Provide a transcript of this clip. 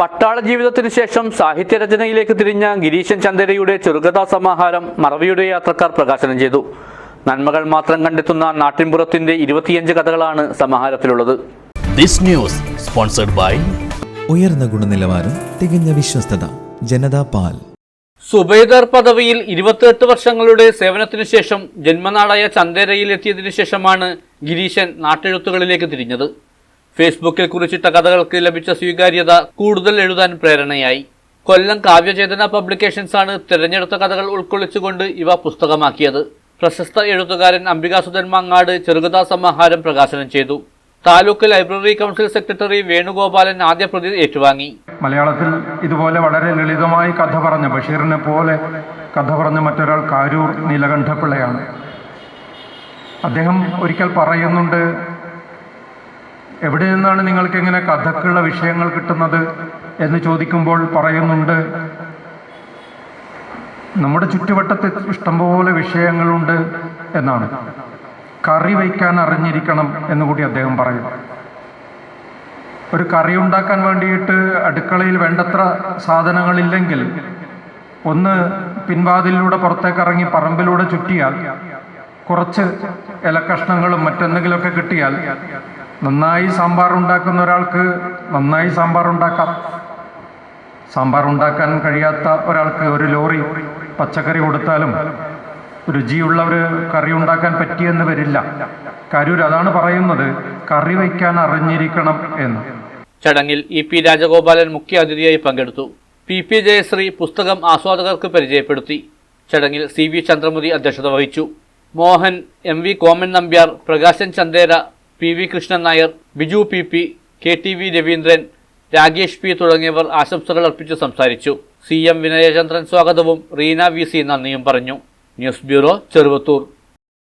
പട്ടാള ജീവിതത്തിന് ശേഷം സാഹിത്യരചനയിലേക്ക് തിരിഞ്ഞ ഗിരീശൻ ചന്ദരയുടെ ചെറുകഥാ സമാഹാരം മറവിയുടെ യാത്രക്കാർ പ്രകാശനം ചെയ്തു. നന്മകൾ മാത്രം കണ്ടെത്തുന്ന നാട്ടിൻപുറത്തിന്റെ ഇരുപത്തിയഞ്ച് കഥകളാണ് സമാഹാരത്തിലുള്ളത്. This news sponsored by ഉയർന്ന ഗുണനിലവാരം തികഞ്ഞ വിശ്വസ്തത ജനതാ പാൽ. സുബേദാർ പദവിയിൽ ഇരുപത്തിയെട്ട് വർഷങ്ങളുടെ സേവനത്തിനു ശേഷം ജന്മനാടായ ചന്ദേരയിൽ എത്തിയതിനു ശേഷമാണ് ഗിരീശൻ നാട്ടെഴുത്തുകളിലേക്ക് തിരിഞ്ഞത്. ഫേസ്ബുക്കിൽ കുറിച്ചിട്ട കഥകൾക്ക് ലഭിച്ച സ്വീകാര്യത കൂടുതൽ എഴുതാൻ പ്രേരണയായി. കൊല്ലം കാവ്യചേതന പബ്ലിക്കേഷൻസ് ആണ് തിരഞ്ഞെടുത്ത കഥകൾ ഉൾക്കൊള്ളിച്ചുകൊണ്ട് ഇവ പുസ്തകമാക്കിയത്. പ്രശസ്ത എഴുത്തുകാരൻ അംബികാസുധൻ മങ്ങാട് ചെറുകഥാ സമാഹാരം പ്രകാശനം ചെയ്തു. Taluk library council secretary Venugopalan ആദ്യ പ്രതി ഏറ്റുവാങ്ങി. മലയാളത്തിൽ ഇതുപോലെ വളരെ ലളിതമായി കഥ പറഞ്ഞ ബഷീറിനെ പോലെ കഥ പറഞ്ഞ മറ്റൊരാൾ കാരൂർ നീലകണ്ഠപിള്ളയാണ് അദ്ദേഹം ഒരിക്കൽ പറയുന്നുണ്ട് എവിടെ നിന്നാണ് നിങ്ങൾക്ക് ഇങ്ങനെ കഥക്കുള്ള വിഷയങ്ങൾ കിട്ടുന്നത് എന്ന് ചോദിക്കുമ്പോൾ പറയുന്നുണ്ട് നമ്മുടെ ചുറ്റുവട്ടത്ത് ഇഷ്ടംപോലെ വിഷയങ്ങളുണ്ട് എന്നാണ്. കറി വയ്ക്കാൻ അറിഞ്ഞിരിക്കണം എന്ന് കൂടി അദ്ദേഹം പറയും. ഒരു കറി ഉണ്ടാക്കാൻ വേണ്ടിയിട്ട് അടുക്കളയിൽ വേണ്ടത്ര സാധനങ്ങളില്ലെങ്കിൽ ഒന്ന് പിൻവാതിലൂടെ പുറത്തേക്ക് ഇറങ്ങി പറമ്പിലൂടെ ചുറ്റിയാൽ കുറച്ച് ഇലക്കഷ്ണങ്ങളും മറ്റെന്തെങ്കിലുമൊക്കെ കിട്ടിയാൽ നന്നായി സാമ്പാർ ഉണ്ടാക്കുന്ന ഒരാൾക്ക് നന്നായി സാമ്പാർ ഉണ്ടാക്കാം സാമ്പാർ ഉണ്ടാക്കാൻ കഴിയാത്ത ഒരാൾക്ക് ഒരു ലോറി പച്ചക്കറി കൊടുത്താലും രുചിയുള്ള ഒരു കറി ഉണ്ടാക്കാൻ പറ്റിയെന്ന് വരില്ല. കരൂർ അതാണ് പറയുന്നത് കറി വയ്ക്കാൻ അറിഞ്ഞിരിക്കണം എന്ന്. ചടങ്ങിൽ ഇ പി രാജഗോപാലൻ മുഖ്യ അതിഥിയായി പങ്കെടുത്തു. പി പി ജയശ്രീ പുസ്തകം ആസ്വാദകർക്ക് പരിചയപ്പെടുത്തി. ചടങ്ങിൽ സി വി ചന്ദ്രമതി അധ്യക്ഷത വഹിച്ചു. Mohan M V Koman Nambiar Prakashan Chandera P V Krishnan Nair Biju P P K T V Raveendran Rakesh P തുടങ്ങിയവർ ആശംസകൾ അർപ്പിച്ച് സംസാരിച്ചു. സി എം വിനയചന്ദ്രൻ സ്വാഗതവും റീന വി സി നന്ദിയും പറഞ്ഞു. News bureau Cheruvathur.